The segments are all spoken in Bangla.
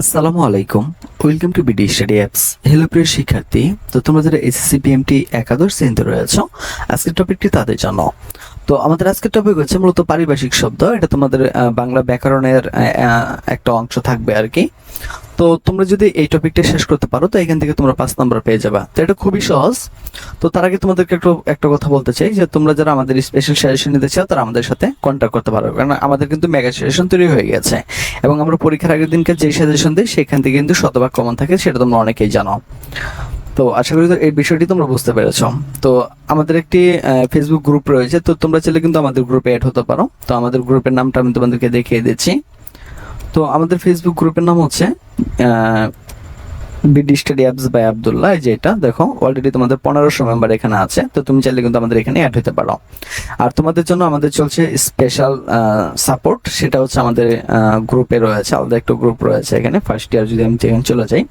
আসসালামু আলাইকুম। Welcome to BD study apps hello প্রিয় শিক্ষার্থী। তো তোমরা যারা এসএসসি বিএমটি একাদশ শ্রেণীতে রয়েছো, আজকের টপিকটি তাদের জন্য। তো আমাদের আজকের টপিক হচ্ছে মূলত পারিভাষিক শব্দ। এটা তোমাদের বাংলা ব্যাকরণের একটা অংশ থাকবে আর কি। তো তোমরা যদি এই টপিকটা শেষ করতে পারো, তো এখান থেকে তোমরা পাঁচ নম্বর পেয়ে যাবে। তো এটা খুবই সহজ। তো তার আগে তোমাদেরকে একটু, একটা কথা বলতে চাই, যে তোমরা যারা আমাদের স্পেশাল সাজেশন নিতে চাও, তারা আমাদের সাথে কন্ট্যাক্ট করতে পারো। কারণ আমাদের কিন্তু মেগা সাজেশন তৈরি হয়ে গেছে। এবং আমরা পরীক্ষার আগের দিনকে যে সাজেশন দিই, সেখান থেকে কিন্তু শতভাগ কমন থাকে, সেটা তোমরা অনেকেই জানো। তো আশা করি এই বিষয়টি তোমরা বুঝতে পেরেছ। তো আমাদের একটি ফেসবুক গ্রুপ রয়েছে, তো তোমরা চাইলে কিন্তু আমাদের গ্রুপে অ্যাড হতে পারো। তো আমাদের গ্রুপের নামটা আমি তোমাদেরকে দেখিয়ে দিচ্ছি। তো আমাদের ফেসবুক গ্রুপের নাম হচ্ছে BD study apps by Abdullah এই যে এটা, দেখো অলরেডি তোমাদের পনেরোশো মেম্বার এখানে আছে, তো তুমি চাইলে কিন্তু আমাদের এখানে অ্যাড হতে পারো। আর তোমাদের জন্য আমাদের চলছে স্পেশাল সাপোর্ট সেটা হচ্ছে আমাদের গ্রুপে রয়েছে, আলাদা একটা গ্রুপ রয়েছে এখানে ফার্স্ট ইয়ার যদি আমি চলে যাই।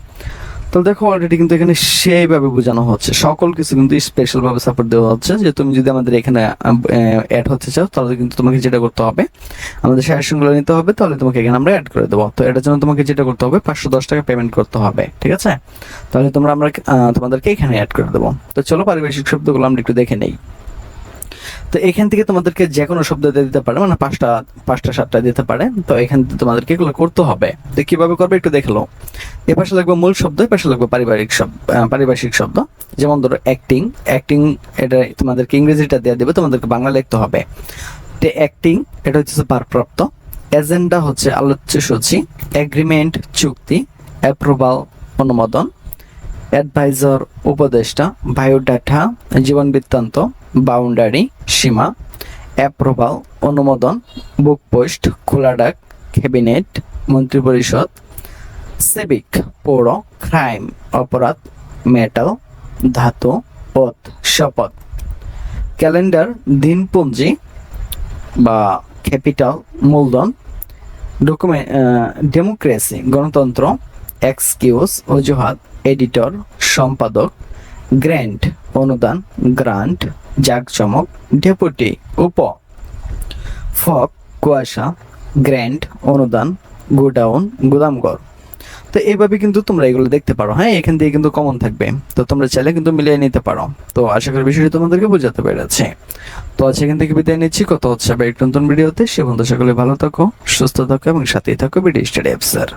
তো দেখো অলরেডি কিন্তু এখানে সেইভাবে বোঝানো হচ্ছে। সকল কিছু কিন্তু স্পেশাল ভাবে সাপোর্ট দেওয়া হচ্ছে যে, তুমি যদি আমাদের এখানে অ্যাড হতে চাও, তাহলে কিন্তু তোমাকে যেটা করতে হবে, আমাদের সাজেশনগুলো নিতে হবে, তাহলে তোমাকে এখানে আমরা অ্যাড করে দেবো। তো এটার জন্য তোমাকে যেটা করতে হবে, পাঁচশো দশ টাকা পেমেন্ট করতে হবে, ঠিক আছে? তাহলে তোমরা আমরা তোমাদেরকে এখানে অ্যাড করে দেবো। তো চলো পারিবারিক শব্দগুলো আমরা একটু দেখে নেই। তো এখান থেকে তোমাদেরকে যে কোনো শব্দ দিয়ে দিতে পারে মানে পাঁচটা পাঁচটা, সাতটা দিতে পারে। তো এখান থেকে তোমাদেরকে এগুলো করতে হবে। তো কীভাবে করবে একটু দেখে লো এ পাশে লাগবে মূল শব্দ, এ পাশে লাগবে পারিবারিক শব্দ পারিভাষিক শব্দ। যেমন ধরো অ্যাক্টিং অ্যাক্টিং এটা তোমাদেরকে ইংরেজিটা দেওয়া দেবে, তোমাদেরকে বাংলা লিখতে হবে। তো অ্যাক্টিং এটা হচ্ছে ভারপ্রাপ্ত। এজেন্ডা হচ্ছে আলোচ্য সূচি এগ্রিমেন্ট চুক্তি অ্যাপ্রুভাল অনুমোদন। অ্যাডভাইজার উপদেষ্টা বায়োডাটা জীবন বৃত্তান্ত। বাউন্ডারি, সীমা অ্যাপ্রুভাল অনুমোদন বুক পোস্ট খোলা ডাক ক্যাবিনেট মন্ত্রিপরিষদ সিভিক পৌর ক্রাইম অপরাধ মেটাল ধাতু, পথ, শপথ। ক্যালেন্ডার দিনপঞ্জি বা ক্যাপিটাল মূলধন ডকুমেন্ট ডেমোক্রেসি গণতন্ত্র এক্সকিউজ অজুহাত এডিটর সম্পাদক গ্র্যান্ট অনুদান গ্রান্ট জাকজমক, ডেপুটি, উপ। ফক, কুয়াশা, গ্র্যান্ড, অনুদান, গোডাউন, গুদামঘর। তো এইভাবে কিন্তু তোমরা এগুলো দেখতে পারো। হ্যাঁ এখান দিয়ে কিন্তু কমন থাকবে। তো তোমরা চাইলে কিন্তু মিলিয়ে নিতে পারো। তো আশা করি বিষয়টি তোমাদেরকে বোঝাতে পেরেছে। তো আজ এখান থেকে বিদায় নিচ্ছি। কত হচ্ছে আবার একটু নতুন ভিডিওতে। সে বন্ধু সকলে ভালো থাকো, সুস্থ থাকো এবং সাথেই থাকো ভিডিও স্টাডি অ্যাপসার